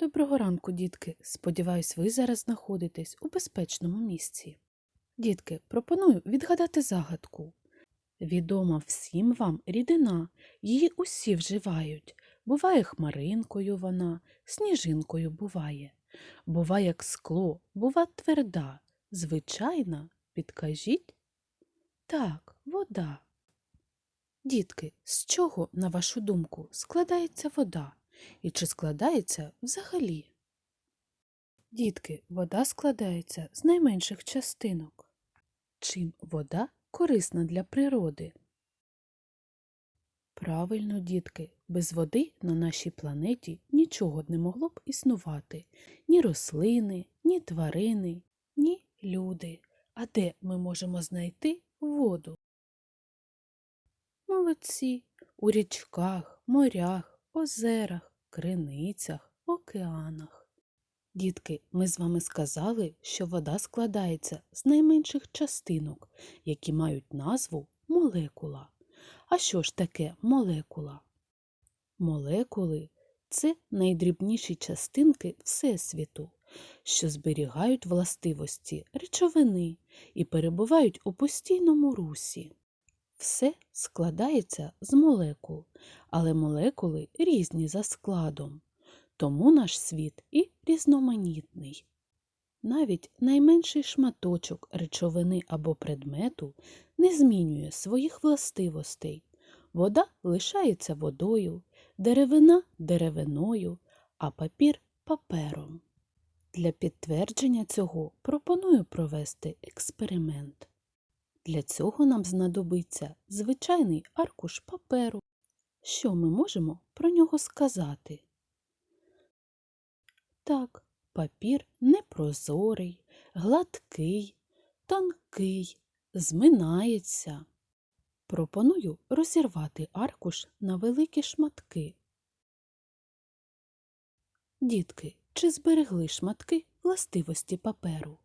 Доброго ранку, дітки. Сподіваюсь, ви зараз знаходитесь у безпечному місці. Дітки, пропоную відгадати загадку. Відома всім вам рідина, її усі вживають. Буває хмаринкою вона, сніжинкою буває. Бува як скло, бува тверда. Звичайна, підкажіть? Так, вода. Дітки, з чого, на вашу думку, складається вода? І чи складається взагалі? Дітки, вода складається з найменших частинок. Чим вода корисна для природи? Правильно, дітки, без води на нашій планеті нічого не могло б існувати. Ні рослини, ні тварини, ні люди. А де ми можемо знайти воду? Молодці, у річках, морях, озерах, криницях, океанах. Дітки, ми з вами сказали, що вода складається з найменших частинок, які мають назву молекула. А що ж таке молекула? Молекули це найдрібніші частинки Всесвіту, що зберігають властивості речовини і перебувають у постійному русі. Все складається з молекул, але молекули різні за складом, тому наш світ і різноманітний. Навіть найменший шматочок речовини або предмету не змінює своїх властивостей. Вода лишається водою, деревина деревиною, а папір папером. Для підтвердження цього пропоную провести експеримент. Для цього нам знадобиться звичайний аркуш паперу. Що ми можемо про нього сказати? Так, папір непрозорий, гладкий, тонкий, зминається. Пропоную розірвати аркуш на великі шматки. Дітки, чи зберегли шматки властивості паперу?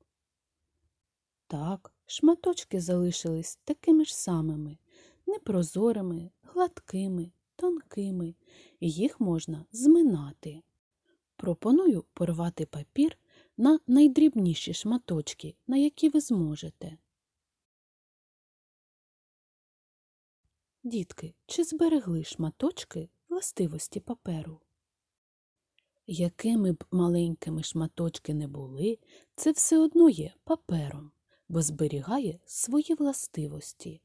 Так, шматочки залишились такими ж самими, непрозорими, гладкими, тонкими, і їх можна зминати. Пропоную порвати папір на найдрібніші шматочки, на які ви зможете. Дітки, чи зберегли шматочки властивості паперу? Якими б маленькими шматочки не були, це все одно є папером бо зберігає свої властивості.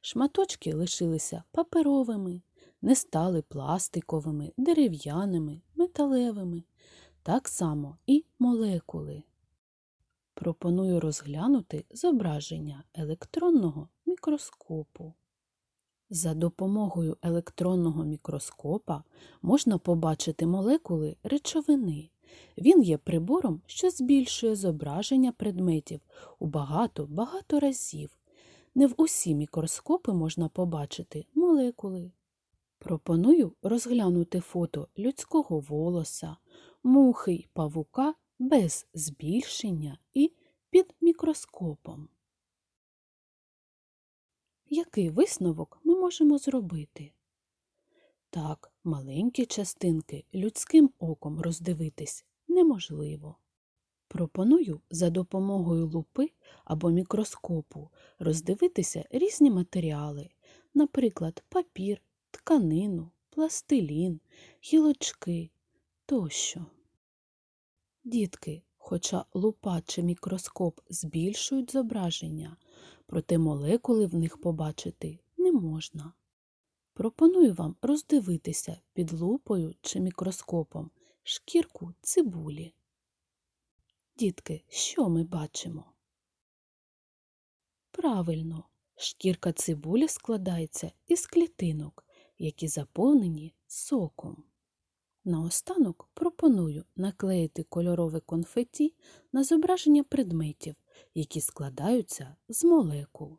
Шматочки лишилися паперовими, не стали пластиковими, дерев'яними, металевими, так само і молекули. Пропоную розглянути зображення електронного мікроскопу. За допомогою електронного мікроскопа можна побачити молекули речовини, він є прибором, що збільшує зображення предметів у багато-багато разів. Не в усі мікроскопи можна побачити молекули. Пропоную розглянути фото людського волоса, мухи й павука без збільшення і під мікроскопом. Який висновок ми можемо зробити? Так, маленькі частинки людським оком роздивитись неможливо. Пропоную за допомогою лупи або мікроскопу роздивитися різні матеріали, наприклад, папір, тканину, пластилін, гілочки тощо. Дітки, хоча лупа чи мікроскоп збільшують зображення, проте молекули в них побачити не можна. Пропоную вам роздивитися під лупою чи мікроскопом шкірку цибулі. Дітки, що ми бачимо? Правильно, шкірка цибулі складається із клітинок, які заповнені соком. Наостанок пропоную наклеїти кольорове конфеті на зображення предметів, які складаються з молекул.